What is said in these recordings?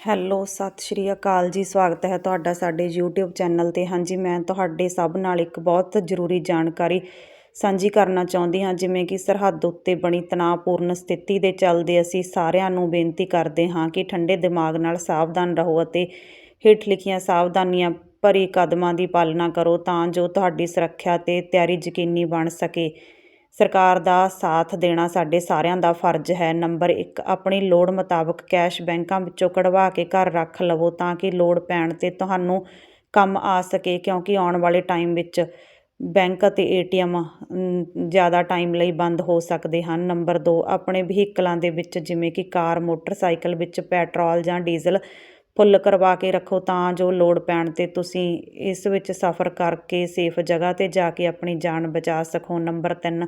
Hello, ਸਤਿ ਸ਼੍ਰੀ ਅਕਾਲ ਜੀ। ਸਵਾਗਤ ਹੈ ਤੁਹਾਡਾ ਸਾਡੇ YouTube ਚੈਨਲ ਤੇ। ਹਾਂਜੀ, ਮੈਂ ਤੁਹਾਡੇ ਸਭ ਨਾਲ ਇੱਕ ਬਹੁਤ ਜ਼ਰੂਰੀ ਜਾਣਕਾਰੀ ਸਾਂਝੀ ਕਰਨਾ ਚਾਹੁੰਦੀ ਹਾਂ, ਜਿਵੇਂ ਕਿ ਸਰਹੱਦ ਉੱਤੇ ਬਣੀ ਤਣਾਅਪੂਰਨ ਸਥਿਤੀ ਦੇ ਚੱਲਦੇ ਅਸੀਂ ਸਾਰਿਆਂ ਨੂੰ ਬੇਨਤੀ ਕਰਦੇ ਹਾਂ ਕਿ ਠੰਡੇ ਦਿਮਾਗ ਨਾਲ ਸਾਵਧਾਨ ਰਹੋ ਅਤੇ ਹੇਠ ਲਿਖੀਆਂ ਸਾਵਧਾਨੀਆਂ ਭਰੀ ਕਦਮਾਂ ਦੀ ਪਾਲਣਾ ਕਰੋ ਤਾਂ ਜੋ ਤੁਹਾਡੀ ਸੁਰੱਖਿਆ ਤੇ ਤਿਆਰੀ ਯਕੀਨੀ ਬਣ ਸਕੇ। ਸਰਕਾਰ ਦਾ ਸਾਥ ਦੇਣਾ ਸਾਡੇ ਸਾਰਿਆਂ ਦਾ ਫਰਜ਼ ਹੈ। ਨੰਬਰ 1 ਆਪਣੀ ਲੋੜ ਮੁਤਾਬਕ ਕੈਸ਼ ਬੈਂਕਾਂ ਵਿੱਚੋਂ ਕਢਵਾ ਕੇ ਘਰ ਰੱਖ ਲਵੋ ਤਾਂ ਕਿ ਲੋੜ ਪੈਣ 'ਤੇ ਤੁਹਾਨੂੰ ਕੰਮ ਆ ਸਕੇ, ਕਿਉਂਕਿ ਆਉਣ ਵਾਲੇ ਟਾਈਮ ਵਿੱਚ ਬੈਂਕ ਅਤੇ ਏਟੀਐਮ ਜ਼ਿਆਦਾ ਟਾਈਮ ਲਈ ਬੰਦ ਹੋ ਸਕਦੇ ਹਨ। ਨੰਬਰ 2 ਆਪਣੇ ਵਹੀਕਲਾਂ ਦੇ ਵਿੱਚ ਜਿਵੇਂ ਕਿ ਕਾਰ, ਮੋਟਰਸਾਈਕਲ ਵਿੱਚ ਪੈਟਰੋਲ ਜਾਂ ਡੀਜ਼ਲ ਫੁੱਲ ਕਰਵਾ ਕੇ ਰੱਖੋ ਤਾਂ ਜੋ ਲੋੜ ਪੈਣ 'ਤੇ ਤੁਸੀਂ ਇਸ ਵਿੱਚ ਸਫ਼ਰ ਕਰਕੇ ਸੇਫ ਜਗ੍ਹਾ 'ਤੇ ਜਾ ਕੇ ਆਪਣੀ ਜਾਨ ਬਚਾ ਸਕੋ। ਨੰਬਰ ਤਿੰਨ,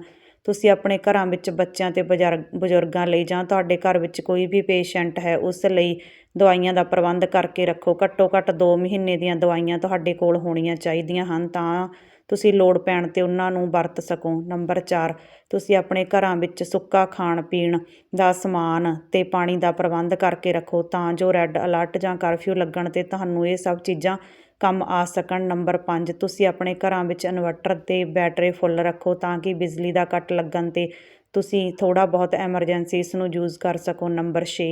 ਤੁਸੀਂ ਆਪਣੇ ਘਰਾਂ ਵਿੱਚ ਬੱਚਿਆਂ ਅਤੇ ਬਜ਼ਰ ਬਜ਼ੁਰਗਾਂ ਲਈ ਜਾਂ ਤੁਹਾਡੇ ਘਰ ਵਿੱਚ ਕੋਈ ਵੀ ਪੇਸ਼ੈਂਟ ਹੈ, ਉਸ ਲਈ ਦਵਾਈਆਂ ਦਾ ਪ੍ਰਬੰਧ ਕਰਕੇ ਰੱਖੋ। ਘੱਟੋ ਘੱਟ ਦੋ ਮਹੀਨੇ ਦੀਆਂ ਦਵਾਈਆਂ ਤੁਹਾਡੇ ਕੋਲ ਹੋਣੀਆਂ ਚਾਹੀਦੀਆਂ ਹਨ ਤਾਂ ਤੁਸੀਂ ਲੋੜ ਪੈਣ 'ਤੇ ਉਹਨਾਂ ਨੂੰ ਵਰਤ ਸਕੋ। ਨੰਬਰ 4 ਤੁਸੀਂ ਆਪਣੇ ਘਰਾਂ ਵਿੱਚ ਸੁੱਕਾ ਖਾਣ ਪੀਣ ਦਾ ਸਮਾਨ ਤੇ ਪਾਣੀ ਦਾ ਪ੍ਰਬੰਧ ਕਰਕੇ ਰੱਖੋ ਤਾਂ ਜੋ ਰੈੱਡ ਅਲਰਟ ਜਾਂ ਕਰਫਿਊ ਲੱਗਣ 'ਤੇ ਤੁਹਾਨੂੰ ਇਹ ਸਭ ਚੀਜ਼ਾਂ ਕੰਮ ਆ ਸਕਣ। ਨੰਬਰ 5 ਤੁਸੀਂ ਆਪਣੇ ਘਰਾਂ ਵਿੱਚ ਇਨਵਰਟਰ ਤੇ ਬੈਟਰੀ ਫੁੱਲ ਰੱਖੋ ਤਾਂ ਕਿ ਬਿਜਲੀ ਦਾ ਕੱਟ ਲੱਗਣ 'ਤੇ ਤੁਸੀਂ ਥੋੜਾ ਬਹੁਤ ਐਮਰਜੈਂਸੀ ਇਸ ਨੂੰ ਯੂਜ਼ ਕਰ ਸਕੋ। ਨੰਬਰ 6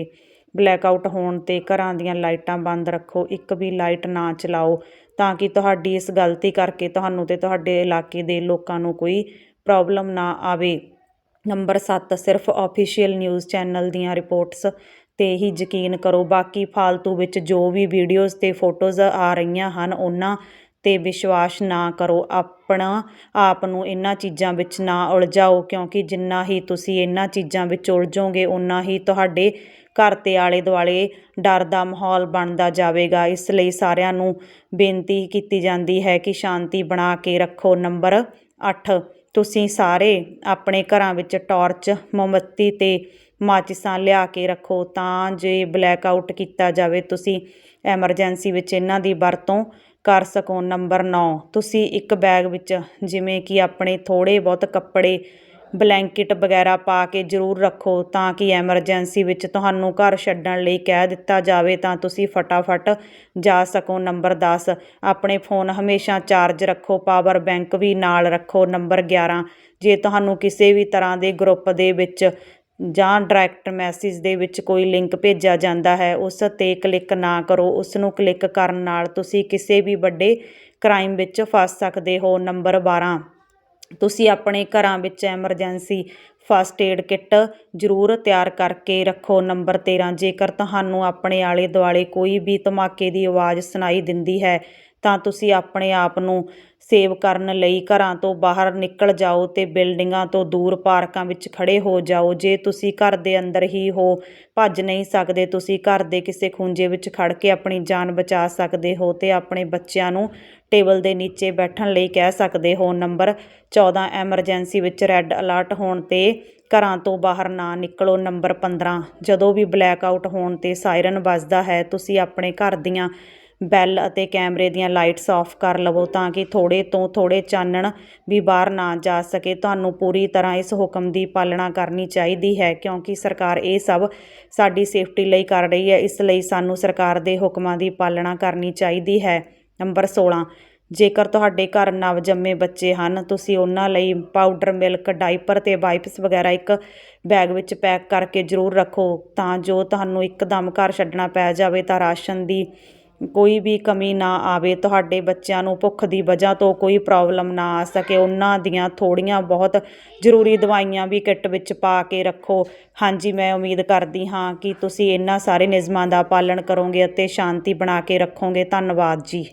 ਬਲੈਕਆਊਟ ਹੋਣ 'ਤੇ ਘਰਾਂ ਦੀਆਂ ਲਾਈਟਾਂ ਬੰਦ ਰੱਖੋ, ਇੱਕ ਵੀ ਲਾਈਟ ਨਾ ਚਲਾਓ, ਤਾਂ ਕਿ ਤੁਹਾਡੀ ਇਸ ਗਲਤੀ ਕਰਕੇ ਤੁਹਾਨੂੰ ਅਤੇ ਤੁਹਾਡੇ ਇਲਾਕੇ ਦੇ ਲੋਕਾਂ ਨੂੰ ਕੋਈ ਪ੍ਰੋਬਲਮ ਨਾ ਆਵੇ। ਨੰਬਰ 7 ਸਿਰਫ ਆਫੀਸ਼ੀਅਲ ਨਿਊਜ਼ ਚੈਨਲ ਦੀਆਂ ਰਿਪੋਰਟਸ ਤੇ ਹੀ ਯਕੀਨ ਕਰੋ। ਬਾਕੀ ਫਾਲਤੂ ਵਿੱਚ ਜੋ ਵੀ ਵੀਡੀਓਜ਼ ਤੇ ਫੋਟੋਜ਼ ਆ ਰਹੀਆਂ ਹਨ, ਉਹਨਾਂ ਤੇ ਵਿਸ਼ਵਾਸ ਨਾ ਕਰੋ। ਆਪਣਾ ਆਪ ਨੂੰ ਇਹਨਾਂ ਚੀਜ਼ਾਂ ਵਿੱਚ ਨਾ ਉਲਝਾਓ, ਕਿਉਂਕਿ ਜਿੰਨਾ ਹੀ ਤੁਸੀਂ ਇਹਨਾਂ ਚੀਜ਼ਾਂ ਵਿੱਚ ਉਲਝੋਗੇ ਉਨਾ ਹੀ ਤੁਹਾਡੇ ਘਰ ਤੇ ਆਲੇ ਦੁਆਲੇ ਡਰ ਦਾ ਮਾਹੌਲ ਬਣਦਾ ਜਾਵੇਗਾ। ਇਸ ਲਈ ਸਾਰਿਆਂ ਨੂੰ ਬੇਨਤੀ ਕੀਤੀ ਜਾਂਦੀ ਹੈ ਕਿ ਸ਼ਾਂਤੀ ਬਣਾ ਕੇ ਰੱਖੋ। ਨੰਬਰ ਅੱਠ, ਤੁਸੀਂ ਸਾਰੇ ਆਪਣੇ ਘਰਾਂ ਵਿੱਚ ਟਾਰਚ, ਮੋਮਬੱਤੀ ਅਤੇ ਮਾਚਿਸਾਂ ਲਿਆ ਕੇ ਰੱਖੋ ਤਾਂ ਜੇ ਬਲੈਕ ਆਊਟ ਕੀਤਾ ਜਾਵੇ, ਤੁਸੀਂ ਐਮਰਜੈਂਸੀ ਵਿੱਚ ਇਹਨਾਂ ਦੀ ਵਰਤੋਂ ਕਰ ਸਕੋ। ਨੰਬਰ ਨੌ, ਤੁਸੀਂ ਇੱਕ ਬੈਗ ਵਿੱਚ ਜਿਵੇਂ ਕਿ ਆਪਣੇ ਥੋੜ੍ਹੇ ਬਹੁਤ ਕੱਪੜੇ ਬਲੈਂਕਿਟ ਵਗੈਰਾ ਪਾ ਕੇ ਜ਼ਰੂਰ ਰੱਖੋ ਤਾਂ ਕਿ ਐਮਰਜੈਂਸੀ ਵਿੱਚ ਤੁਹਾਨੂੰ ਘਰ ਛੱਡਣ ਲਈ ਕਹਿ ਦਿੱਤਾ ਜਾਵੇ ਤਾਂ ਤੁਸੀਂ ਫਟਾਫਟ ਜਾ ਸਕੋ। ਨੰਬਰ 10 ਆਪਣੇ ਫੋਨ ਹਮੇਸ਼ਾ ਚਾਰਜ ਰੱਖੋ, ਪਾਵਰ ਬੈਂਕ ਵੀ ਨਾਲ ਰੱਖੋ। ਨੰਬਰ 11 ਜੇ ਤੁਹਾਨੂੰ ਕਿਸੇ ਵੀ ਤਰ੍ਹਾਂ ਦੇ ਗਰੁੱਪ ਦੇ ਵਿੱਚ ਜਾਂ ਡਾਇਰੈਕਟ ਮੈਸੇਜ ਦੇ ਵਿੱਚ ਕੋਈ ਲਿੰਕ ਭੇਜਿਆ ਜਾਂਦਾ ਹੈ, ਉਸ 'ਤੇ ਕਲਿੱਕ ਨਾ ਕਰੋ। ਉਸ ਨੂੰ ਕਲਿੱਕ ਕਰਨ ਨਾਲ ਤੁਸੀਂ ਕਿਸੇ ਵੀ ਵੱਡੇ ਕ੍ਰਾਈਮ ਵਿੱਚ ਫਸ ਸਕਦੇ ਹੋ। ਨੰਬਰ 12 ਤੁਸੀਂ ਆਪਣੇ ਘਰਾਂ ਵਿੱਚ ਐਮਰਜੈਂਸੀ ਫਸਟ ਏਡ ਕਿੱਟ ਜ਼ਰੂਰ ਤਿਆਰ ਕਰਕੇ ਰੱਖੋ। ਨੰਬਰ 13 ਜੇਕਰ ਤੁਹਾਨੂੰ ਆਪਣੇ ਆਲੇ ਦੁਆਲੇ ਕੋਈ ਵੀ ਧਮਾਕੇ ਦੀ ਆਵਾਜ਼ ਸੁਣਾਈ ਦਿੰਦੀ ਹੈ ਤਾਂ ਤੁਸੀਂ ਆਪਣੇ ਆਪ ਨੂੰ ਸੇਵ ਕਰਨ ਲਈ ਘਰਾਂ ਤੋਂ ਬਾਹਰ ਨਿਕਲ ਜਾਓ ਅਤੇ ਬਿਲਡਿੰਗਾਂ ਤੋਂ ਦੂਰ ਪਾਰਕਾਂ ਵਿੱਚ ਖੜ੍ਹੇ ਹੋ ਜਾਓ। ਜੇ ਤੁਸੀਂ ਘਰ ਦੇ ਅੰਦਰ ਹੀ ਹੋ, ਭੱਜ ਨਹੀਂ ਸਕਦੇ। ਤੁਸੀਂ ਘਰ ਦੇ ਕਿਸੇ ਖੂੰਜੇ ਵਿੱਚ ਖੜ੍ਹ ਕੇ ਆਪਣੀ ਜਾਨ ਬਚਾ ਸਕਦੇ ਹੋ ਅਤੇ ਆਪਣੇ ਬੱਚਿਆਂ ਨੂੰ ਟੇਬਲ ਦੇ ਨੀਚੇ ਬੈਠਣ ਲਈ ਕਹਿ ਸਕਦੇ ਹੋ। ਨੰਬਰ 14 ਐਮਰਜੈਂਸੀ ਵਿੱਚ ਰੈੱਡ ਅਲਰਟ ਹੋਣ ਤੇ ਘਰਾਂ ਤੋਂ ਬਾਹਰ ਨਾ ਨਿਕਲੋ। ਨੰਬਰ 15 ਜਦੋਂ ਵੀ ਬਲੈਕ ਆਊਟ ਹੋਣ ਤੇ ਸਾਇਰਨ ਵੱਜਦਾ ਹੈ, ਤੁਸੀਂ ਆਪਣੇ ਘਰ ਦੀਆਂ ਬੈਲ ਅਤੇ ਕੈਮਰੇ ਦੀਆਂ ਲਾਈਟਸ ਆਫ ਕਰ ਲਵੋ ਤਾਂ ਕਿ ਥੋੜ੍ਹੇ ਤੋਂ ਥੋੜ੍ਹੇ ਚਾਨਣ ਵੀ ਬਾਹਰ ਨਾ ਜਾ ਸਕੇ। ਤੁਹਾਨੂੰ ਪੂਰੀ ਤਰ੍ਹਾਂ ਇਸ ਹੁਕਮ ਦੀ ਪਾਲਣਾ ਕਰਨੀ ਚਾਹੀਦੀ ਹੈ ਕਿਉਂਕਿ ਸਰਕਾਰ ਇਹ ਸਭ ਸਾਡੀ ਸੇਫਟੀ ਲਈ ਕਰ ਰਹੀ ਹੈ। ਇਸ ਲਈ ਸਾਨੂੰ ਸਰਕਾਰ ਦੇ ਹੁਕਮਾਂ ਦੀ ਪਾਲਣਾ ਕਰਨੀ ਚਾਹੀਦੀ ਹੈ। ਨੰਬਰ 16 ਜੇਕਰ ਤੁਹਾਡੇ ਘਰ ਨਵਜੰਮੇ ਬੱਚੇ ਹਨ, ਤੁਸੀਂ ਉਹਨਾਂ ਲਈ ਪਾਊਡਰ ਮਿਲਕ ਡਾਈਪਰ ਤੇ ਵਾਈਪਸ ਵਗੈਰਾ ਇੱਕ ਬੈਗ ਵਿੱਚ ਪੈਕ ਕਰਕੇ ਜ਼ਰੂਰ ਰੱਖੋ ਤਾਂ ਜੋ ਤੁਹਾਨੂੰ ਇੱਕਦਮ ਘਰ ਛੱਡਣਾ ਪੈ ਜਾਵੇ ਤਾਂ ਰਾਸ਼ਨ ਦੀ ਕੋਈ ਵੀ ਕਮੀ ਨਾ ਆਵੇ, ਤੁਹਾਡੇ ਬੱਚਿਆਂ ਨੂੰ ਭੁੱਖ ਦੀ ਵਜ੍ਹਾ ਤੋਂ ਕੋਈ ਪ੍ਰੋਬਲਮ ਨਾ ਆ ਸਕੇ। ਉਹਨਾਂ ਦੀਆਂ ਥੋੜ੍ਹੀਆਂ ਬਹੁਤ ਜ਼ਰੂਰੀ ਦਵਾਈਆਂ ਵੀ ਕਿੱਟ ਵਿੱਚ ਪਾ ਕੇ ਰੱਖੋ। ਹਾਂਜੀ, ਮੈਂ ਉਮੀਦ ਕਰਦੀ ਹਾਂ ਕਿ ਤੁਸੀਂ ਇਹਨਾਂ ਸਾਰੇ ਨਿਯਮਾਂ ਦਾ ਪਾਲਣ ਕਰੋਗੇ ਅਤੇ ਸ਼ਾਂਤੀ ਬਣਾ ਕੇ ਰੱਖੋਗੇ। ਧੰਨਵਾਦ ਜੀ।